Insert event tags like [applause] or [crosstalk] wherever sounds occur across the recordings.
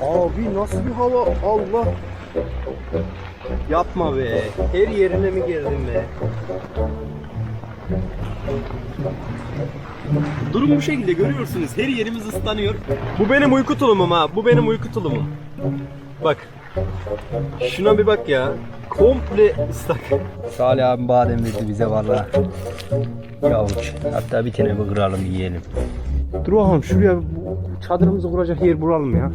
Abi nasıl bir hava Allah. Yapma be. Her yerine mi girdin be? Durum bu şekilde görüyorsunuz. Her yerimiz ıslanıyor. Bu benim uyku tulumum ha. Bu benim uyku tulumum. Bak. Şuna bir bak ya. Komple ıslak. Salih abim badem verdi bize valla. Yavuç. Hatta bir tane bir kıralım yiyelim. Dur bakalım şuraya çadırımızı kuracak yer bulalım ya.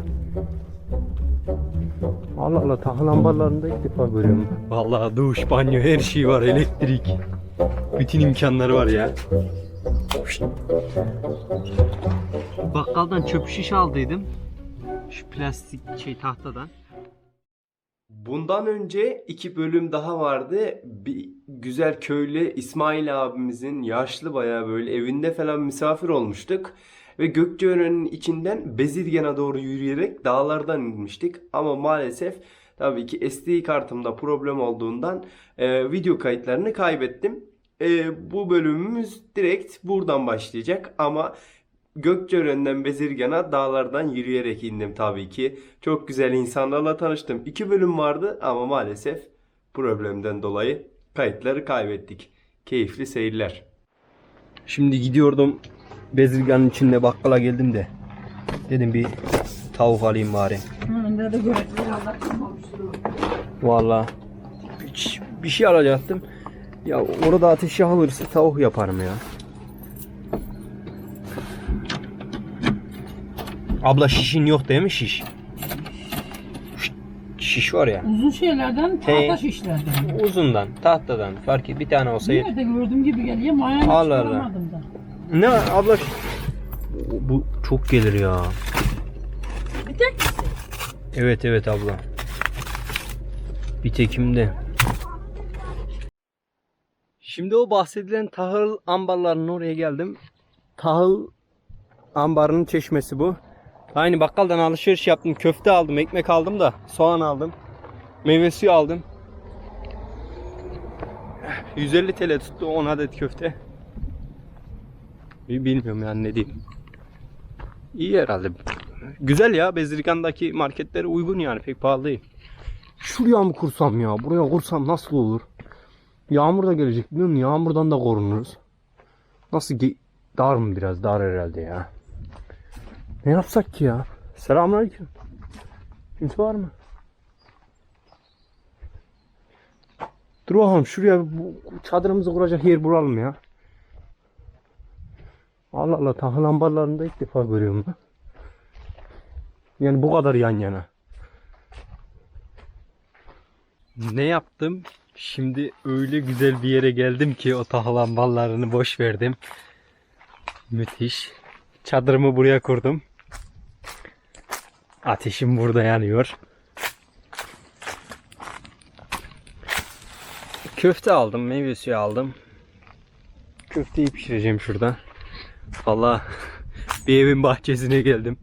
Allah Allah tahıl ambarlarında ilk defa görüyorum. Vallahi duş, banyo her şey var elektrik. Bütün imkanları var ya. Bakkaldan çöp şiş aldıydım. Şu plastik şey tahtadan. Bundan önce iki bölüm daha vardı. Bir güzel köylü İsmail abimizin yaşlı bayağı böyle evinde falan misafir olmuştuk. Ve Gökçeören'in içinden Bezirgan'a doğru yürüyerek dağlardan inmiştik. Ama maalesef tabii ki SD kartımda problem olduğundan e, video kayıtlarını kaybettim. E, bu bölümümüz direkt buradan başlayacak ama Gökçeören'den Bezirgan'a dağlardan yürüyerek indim tabii ki. Çok güzel insanlarla tanıştım. İki bölüm vardı ama maalesef problemden dolayı kayıtları kaybettik. Keyifli seyirler. Şimdi gidiyordum Bezirgan'ın içinde bakkala geldim de. Dedim bir tavuk alayım bari. Önünde de kalmamıştır. Vallahi hiç bir şey alacaktım. Ya orada ateş yakılırsa tavuk yaparım ya. Abla şişin yok değil mi şiş? Şiş var ya. Uzun şeylerden, tahta şişlerden. Uzundan, tahtadan fark et bir tane olsa Bir yerde gördüğüm gibi geliyor ama ayağını Allah Allah. çıkaramadım da. Ne abla? Bu çok gelir ya. Bir tek Evet evet abla. Bir tekimde. Şimdi o bahsedilen tahıl ambarlarının oraya geldim. Tahıl ambarının çeşmesi bu. Aynı bakkaldan alışveriş yaptım. Köfte aldım, ekmek aldım da soğan aldım. Meyve suyu aldım. 150 TL tuttu 10 adet köfte. Bilmiyorum yani ne diyeyim. İyi herhalde. Güzel ya Bezirgan'daki marketlere uygun yani pek pahalı değil. Şuraya mı kursam ya? Buraya kursam nasıl olur? Yağmur da gelecek biliyor musun? Yağmurdan da korunuruz. Nasıl ge- dar mı biraz? Dar herhalde ya. Ne yapsak ki ya? Selamünaleyküm. Kimse var mı? Dur bakalım şuraya bu çadırımızı kuracak yer bulalım ya. Allah Allah tahıl ambarlarında ilk defa görüyorum. Yani bu kadar yan yana. Ne yaptım? Şimdi öyle güzel bir yere geldim ki o tahılan ballarını boş verdim. Müthiş. Çadırımı buraya kurdum. Ateşim burada yanıyor. Köfte aldım, meyve suyu aldım. Köfteyi pişireceğim şurada. Valla [laughs] bir evin bahçesine geldim.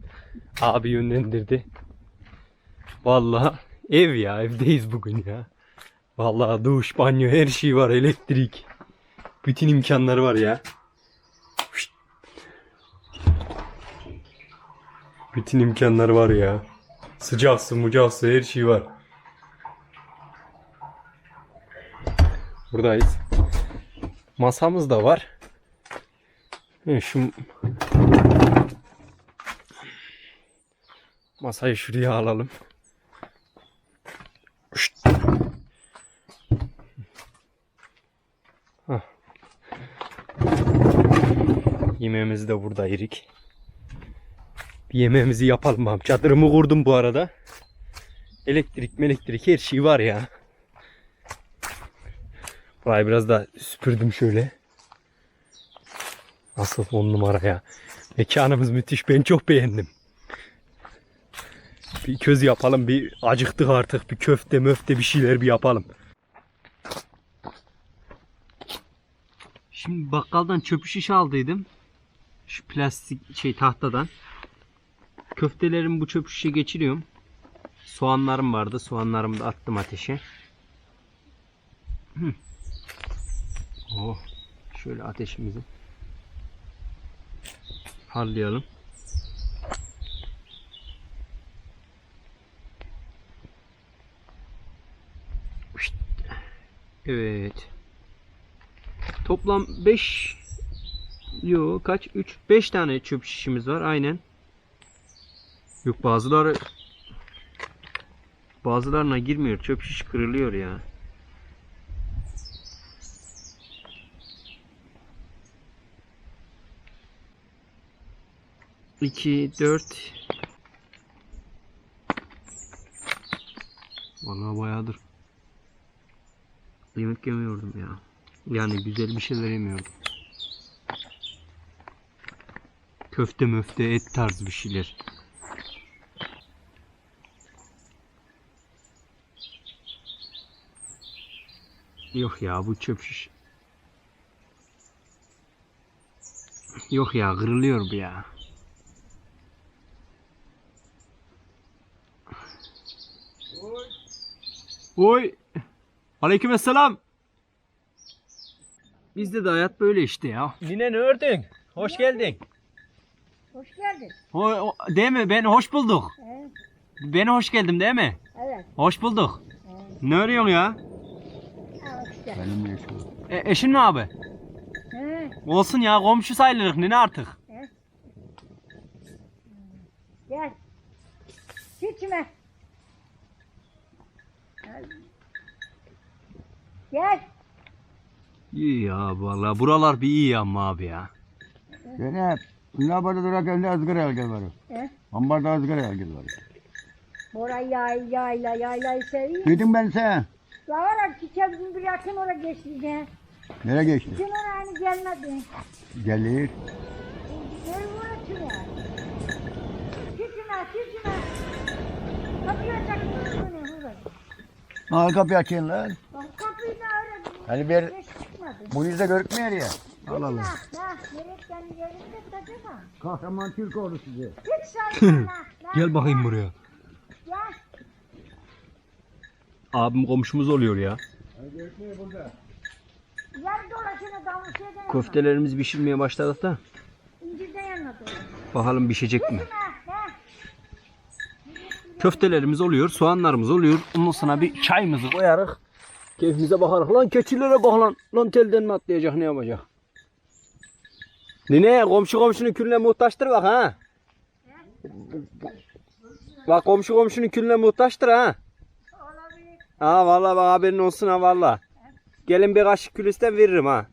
Abi yönlendirdi. Vallahi ev ya evdeyiz bugün ya. Vallahi duş, banyo her şey var elektrik. Bütün imkanları var ya. Bütün imkanları var ya. Sıcak su, mucak su her şey var. Buradayız. Masamız da var. Hı, Şu Masayı şuraya alalım. Yemeğimizi de burada yedik. Bir yemeğimizi yapalım bakalım. Çadırımı kurdum bu arada. Elektrik, elektrik her şey var ya. Burayı biraz da süpürdüm şöyle. Nasıl on numara ya. Mekanımız müthiş. Ben çok beğendim. Bir köz yapalım. Bir acıktık artık. Bir köfte möfte bir şeyler bir yapalım. Şimdi bakkaldan çöpü şiş aldıydım. Şu plastik şey tahtadan. Köftelerimi bu çöp şişe geçiriyorum. Soğanlarım vardı. Soğanlarımı da attım ateşe. Oh. Şöyle ateşimizi harlayalım. Evet. Toplam 5 yo kaç 3 5 tane çöp şişimiz var aynen. Yok bazıları bazılarına girmiyor. Çöp şiş kırılıyor ya. İki, dört. Vallahi bayağıdır yemek yemiyordum ya. Yani güzel bir şeyler yemiyordum. Köfte möfte et tarzı bir şeyler. Yok ya bu çöp şiş. Yok ya kırılıyor bu ya. Oy. Aleykümselam. Bizde de hayat böyle işte ya. Nine ne ördün? Hoş geldin. Hoş geldin. O, o- değil mi? Ben hoş bulduk. Evet. Ben hoş geldim değil mi? Evet. Hoş bulduk. Ne arıyorsun ya? İşte. E, eşin mi abi? He. Olsun ya komşu sayılırız Nine artık. Gel. Gitme. Gel. İyi ya vallahi buralar bir iyi ama abi ya. Zeynep, Ünlü durarken de ızgara algıl var. He. Ambarda ızgara algıl var. Oraya yay, yayla, yaylayı seviyor. Dedim ben sen. Ya oraya çiçeğin bir yakın oraya geçti de. Nereye geçti? Sen oraya hani gelmedi. Gelir. Gel buraya şuraya. Gitme, gitme. Kapıyı açacaksın Al kapıyı açın lan. Bak kapıyı da öyle. Hani bir bu yüzde görükmüyor ya. Ha, yerinde tadına. Kahraman Türk ordu sizi. Gel bakayım buraya. Gel. Abim komşumuz oluyor ya. Yer dolaşını damlı şeyden ama. Köftelerimiz pişirmeye başladık da. İncirde yanına. Bakalım pişecek mi? Köftelerimiz oluyor, soğanlarımız oluyor. Ondan sonra bir çayımızı koyarız. Keyfimize bakarız. Lan keçilere bak lan. Lan telden mi atlayacak ne yapacak? Nine komşu komşunun külüne muhtaçtır bak ha. Bak komşu komşunun külüne muhtaçtır ha. Olabilir. Ha vallahi bak haberin olsun ha vallahi. Gelin bir kaşık kül isten veririm ha.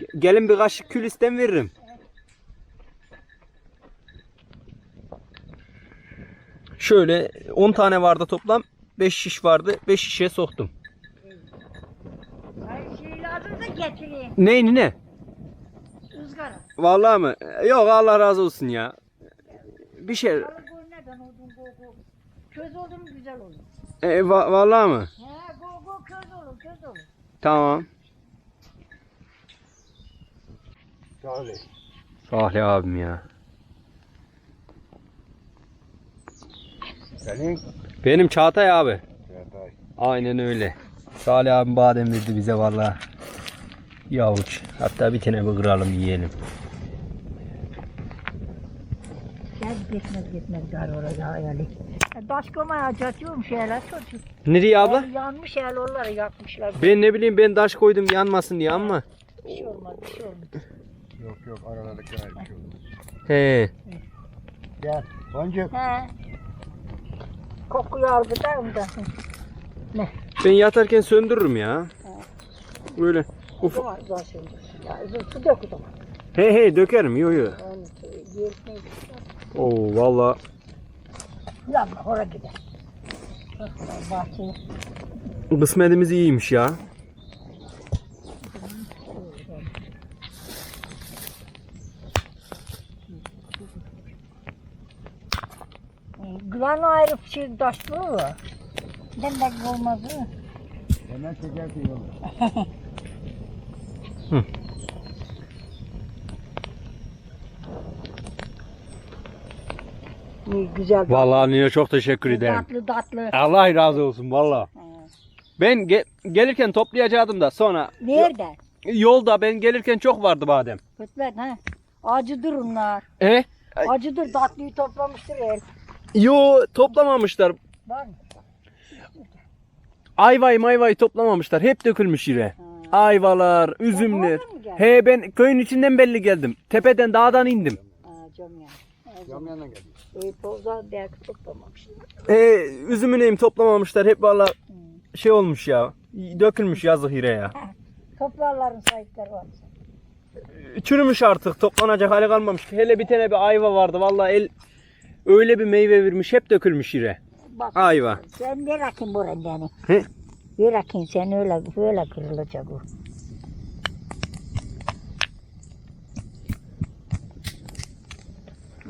Ge- Gelin bir kaşık kül isten veririm. Şöyle 10 tane vardı toplam. 5 şiş vardı. 5 şişe soktum. Ay şey lazım da getireyim. Neyini ne? Izgara. Vallahi mı? Yok Allah razı olsun ya. Bir şey. Balık o neden odun go go. Köz olur mu güzel olur. E, va- vallahi mı? He go go köz olur köz olur. Tamam. Salih. Salih abim ya. Senin. Benim Çağatay abi. Çağatay. Aynen öyle. Salih abim badem verdi bize vallahi. Yavuç. Hatta bir tane bir kıralım yiyelim. Gel gitmez gitmez gar oraya hayali. Taş komaya acıtıyormuş şeyler çocuk. Nereye abla? Yanmış el onları yakmışlar. Ben ne bileyim ben taş koydum yanmasın diye ama. Bir şey olmaz bir şey olmaz. Yok yok aralarda bir şey oldu. He. Gel. Boncuk. He. Kokuyu aldı da ondan. Ben yatarken söndürürüm ya. Böyle. Uf. Var var şimdi. Ya su dök o zaman. He he dökerim yo yo. Yerine Oo valla. Yanma oraya gider. Bahçeye. Kısmetimiz iyiymiş ya. Gülen ayrı şey taşlı var. Demek olmaz mı? Hemen çekersin yolu. İyi, güzel. Vallahi Nine çok teşekkür ederim. Tatlı tatlı. Allah razı olsun valla. Ben ge- gelirken toplayacaktım da sonra Nerede? yolda ben gelirken çok vardı badem. Kötüler ha. Acıdır onlar. E? Acıdır tatlıyı toplamıştır el. Yo toplamamışlar. Var mı? Ayvayı mayvayı toplamamışlar. Hep dökülmüş yere. Ayvalar, üzümler. He ben köyün içinden belli geldim. Tepeden dağdan indim. Aa, cam ya. Camyandan geldi. E, toza belki toplamamışlar. He üzümü neyim toplamamışlar. Hep valla şey olmuş ya. Dökülmüş yazık yere ya. Toplarların sahipleri var. Çürümüş artık. Toplanacak hali kalmamış. Hele bir tane bir ayva vardı. Valla el öyle bir meyve vermiş. Hep dökülmüş yere. Bak Ayva. sen ver bakayım bu rendeni. He? Ver sen öyle öyle kırılacak o.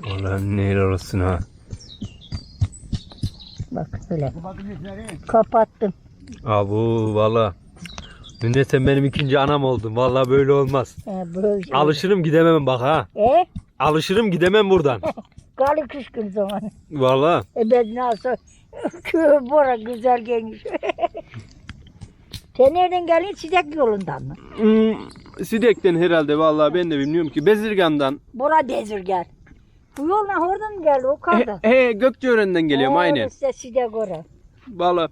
Ulan neler olsun ha. Bak öyle. Kapattım. Abu valla. Münde sen benim ikinci anam oldun. Valla böyle olmaz. Ee, böyle şey. Alışırım gidemem bak ha. E? Alışırım gidemem buradan. [laughs] Galı kışkın zaman. Valla. E ben nasıl? [laughs] Köy bora güzel gelmiş. [laughs] Sen nereden geldin? Sidek yolundan mı? Hmm, Sidek'ten herhalde valla ben de bilmiyorum ki. Bezirgan'dan. Bora Dezirgen. Bu yoldan oradan mı geldi o He, kadar? he Gökçeören'den geliyorum aynen. Orası Sidek ora. Valla.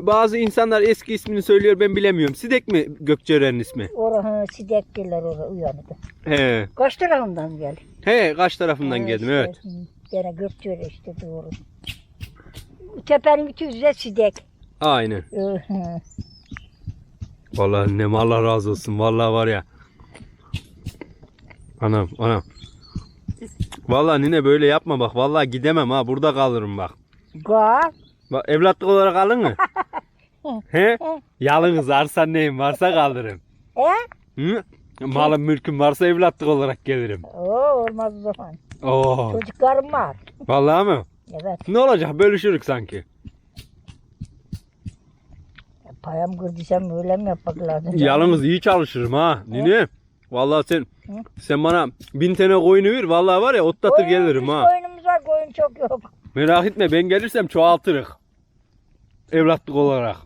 Bazı insanlar eski ismini söylüyor ben bilemiyorum. Sidek mi Gökçeören'in ismi? Ora ha, Sidek derler ora uyanıdı. He. Kaç tarafından geldi? He kaç tarafından Ha, geldim işte, evet. hı, Gene Gökçeöre işte doğru. Tepenin iki yüzde Sidek. Aynen. Hı, hı. Vallahi annem Allah razı olsun. Vallahi var ya. Anam anam. Vallahi nine böyle yapma bak. Vallahi gidemem ha. Burada kalırım bak. Ga. Bak evlatlık olarak alın mı? [laughs] He? Yalnız arsan neyim varsa kalırım. E? Hı? Malım mülküm varsa evlatlık olarak gelirim. Oo, olmaz o zaman. Oo. Çocuklarım var. Vallahi mı? Evet. Ne olacak? Bölüşürük sanki. Payam kırdıysam öyle mi yapmak lazım? Yalnız iyi çalışırım ha. Nine. Vallahi sen sen bana bin tane koyunu ver. Vallahi var ya otlatır Koyun- gelirim ha. Koyunumuz var, koyun çok yok. Merak etme ben gelirsem çoğaltırık. Evlatlık olarak.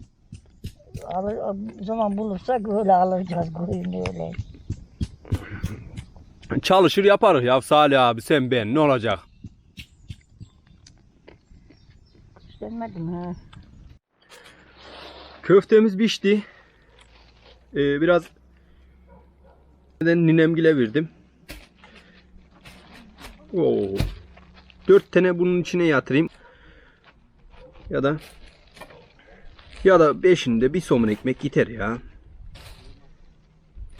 Alır, o zaman bulursak öyle alacağız koyunu öyle. Çalışır yaparız ya Salih abi sen ben ne olacak? Göstermedim ha. Köftemiz pişti. Ee, biraz ninemgile verdim. Oo. Dört tane bunun içine yatırayım. Ya da ya da beşinde bir somun ekmek yeter ya.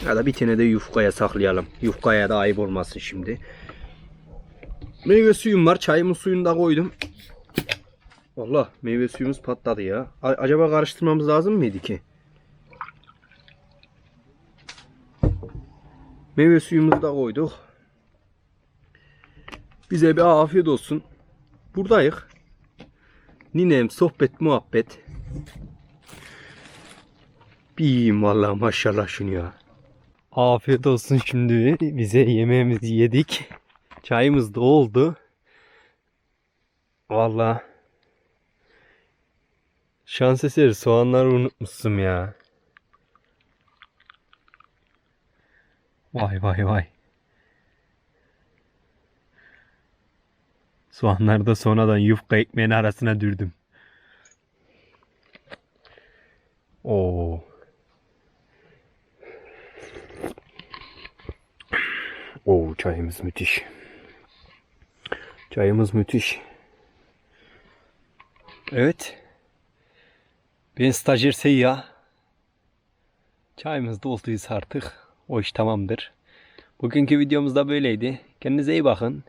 Ya da bir tane de yufkaya saklayalım. Yufkaya da ayıp olmasın şimdi. Meyve suyum var. Çayımın suyunu da koydum. Allah meyve suyumuz patladı ya. A- acaba karıştırmamız lazım mıydı ki? Meyve suyumuzu da koyduk. Bize bir afiyet olsun. Buradayız. Ninem sohbet muhabbet. Bir vallahi maşallah şunu ya. Afiyet olsun şimdi. Bize yemeğimizi yedik. Çayımız da oldu. Vallahi Şans eseri soğanları unutmuşsun ya. Vay vay vay. Soğanları da sonradan yufka ekmeğin arasına dürdüm. Oo. Oo çayımız müthiş. Çayımız müthiş. Evet. Ben stajyer Seyyah. Çayımız dolduyuz artık. O iş tamamdır. Bugünkü videomuz da böyleydi. Kendinize iyi bakın.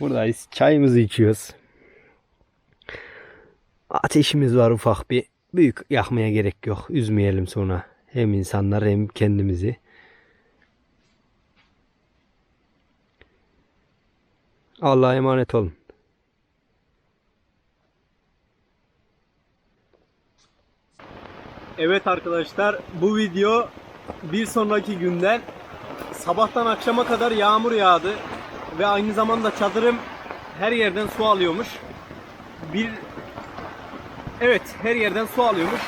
Buradayız. Çayımızı içiyoruz. Ateşimiz var ufak bir. Büyük yakmaya gerek yok. Üzmeyelim sonra. Hem insanlar hem kendimizi. Allah'a emanet olun. Evet arkadaşlar bu video bir sonraki günden sabahtan akşama kadar yağmur yağdı ve aynı zamanda çadırım her yerden su alıyormuş. Bir Evet her yerden su alıyormuş.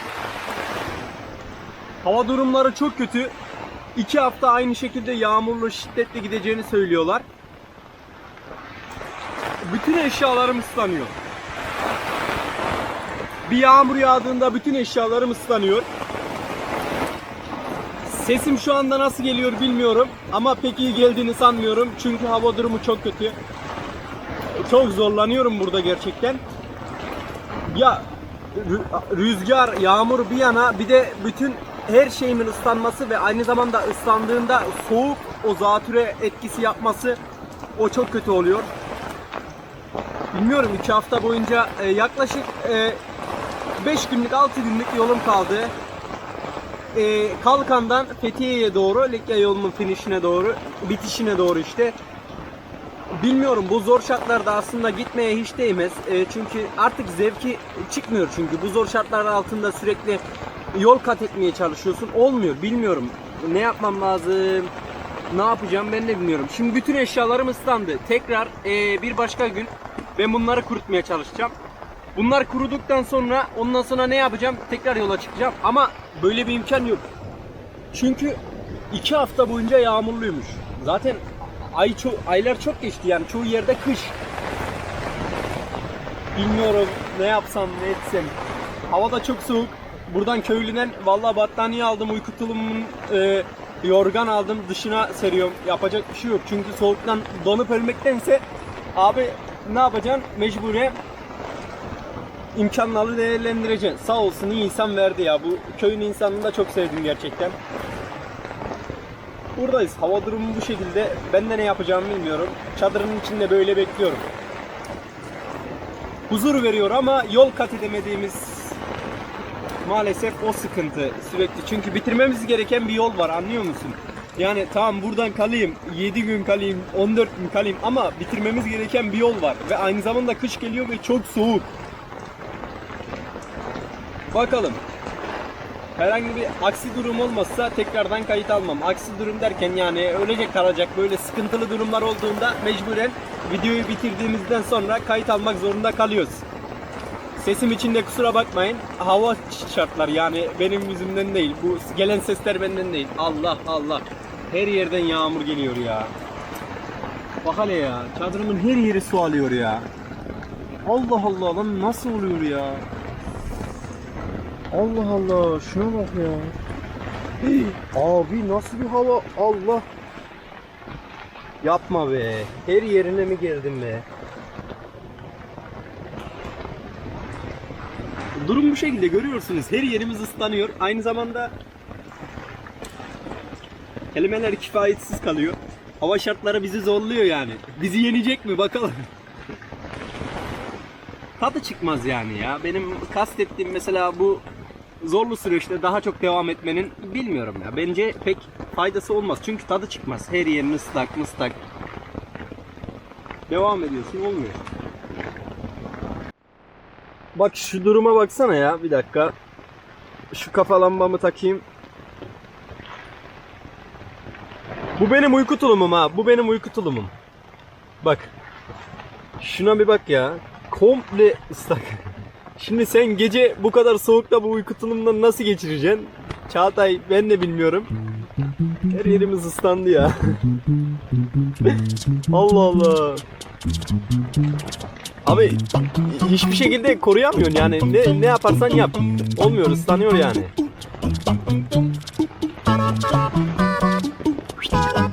Hava durumları çok kötü. İki hafta aynı şekilde yağmurlu şiddetli gideceğini söylüyorlar. Bütün eşyalarım ıslanıyor. Bir yağmur yağdığında bütün eşyalarım ıslanıyor. Sesim şu anda nasıl geliyor bilmiyorum ama pek iyi geldiğini sanmıyorum çünkü hava durumu çok kötü. Çok zorlanıyorum burada gerçekten. Ya rü- rüzgar, yağmur bir yana bir de bütün her şeyimin ıslanması ve aynı zamanda ıslandığında soğuk o zatüre etkisi yapması o çok kötü oluyor. Bilmiyorum 2 hafta boyunca e, yaklaşık 5 günlük 6 günlük yolum kaldı. E, Kalkan'dan Fethiye'ye doğru Likya yolumun finişine doğru bitişine doğru işte. Bilmiyorum bu zor şartlarda aslında gitmeye hiç değmez. E, çünkü artık zevki çıkmıyor çünkü bu zor şartlar altında sürekli yol kat etmeye çalışıyorsun. Olmuyor bilmiyorum. Ne yapmam lazım? Ne yapacağım ben de bilmiyorum. Şimdi bütün eşyalarım ıslandı. Tekrar e, bir başka gün ben bunları kurutmaya çalışacağım. Bunlar kuruduktan sonra ondan sonra ne yapacağım? Tekrar yola çıkacağım. Ama böyle bir imkan yok. Çünkü iki hafta boyunca yağmurluymuş. Zaten ay ço- aylar çok geçti yani çoğu yerde kış. Bilmiyorum ne yapsam ne etsem. Hava da çok soğuk. Buradan köylüden vallahi battaniye aldım, uyku tulumun e, yorgan aldım, dışına seriyorum. Yapacak bir şey yok. Çünkü soğuktan donup ölmektense abi ne yapacaksın? Mecburen imkanları değerlendireceksin. Sağ olsun iyi insan verdi ya. Bu köyün insanını da çok sevdim gerçekten. Buradayız. Hava durumu bu şekilde. Ben de ne yapacağımı bilmiyorum. Çadırın içinde böyle bekliyorum. Huzur veriyor ama yol kat edemediğimiz maalesef o sıkıntı sürekli. Çünkü bitirmemiz gereken bir yol var anlıyor musun? Yani tamam buradan kalayım, 7 gün kalayım, 14 gün kalayım ama bitirmemiz gereken bir yol var. Ve aynı zamanda kış geliyor ve çok soğuk. Bakalım. Herhangi bir aksi durum olmazsa tekrardan kayıt almam. Aksi durum derken yani ölecek kalacak böyle sıkıntılı durumlar olduğunda mecburen videoyu bitirdiğimizden sonra kayıt almak zorunda kalıyoruz. Sesim için de kusura bakmayın. Hava şartlar yani benim yüzümden değil. Bu gelen sesler benden değil. Allah Allah. Her yerden yağmur geliyor ya. Bak hele ya. Çadırımın her yeri su alıyor ya. Allah Allah lan nasıl oluyor ya? Allah Allah şuna bak ya. Abi nasıl bir hava Allah. Yapma be. Her yerine mi geldin be? Durum bu şekilde görüyorsunuz. Her yerimiz ıslanıyor. Aynı zamanda kelimeler kifayetsiz kalıyor. Hava şartları bizi zorluyor yani. Bizi yenecek mi bakalım. Tadı çıkmaz yani ya. Benim kastettiğim mesela bu zorlu süreçte daha çok devam etmenin bilmiyorum ya. Bence pek faydası olmaz. Çünkü tadı çıkmaz. Her yerin ıslak mıslak. Devam ediyorsun olmuyor. Bak şu duruma baksana ya bir dakika. Şu kafa lambamı takayım. Bu benim uyku tulumum ha. Bu benim uyku tulumum. Bak. Şuna bir bak ya. Komple ıslak. [laughs] Şimdi sen gece bu kadar soğukta bu uyku tulumundan nasıl geçireceksin? Çağatay ben de bilmiyorum. Her yerimiz ıslandı ya. [laughs] Allah Allah. Abi hiçbir şekilde koruyamıyorsun yani ne ne yaparsan yap. Olmuyor ıslanıyor yani.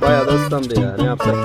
Bayağı da ıslandı ya ne yapsak.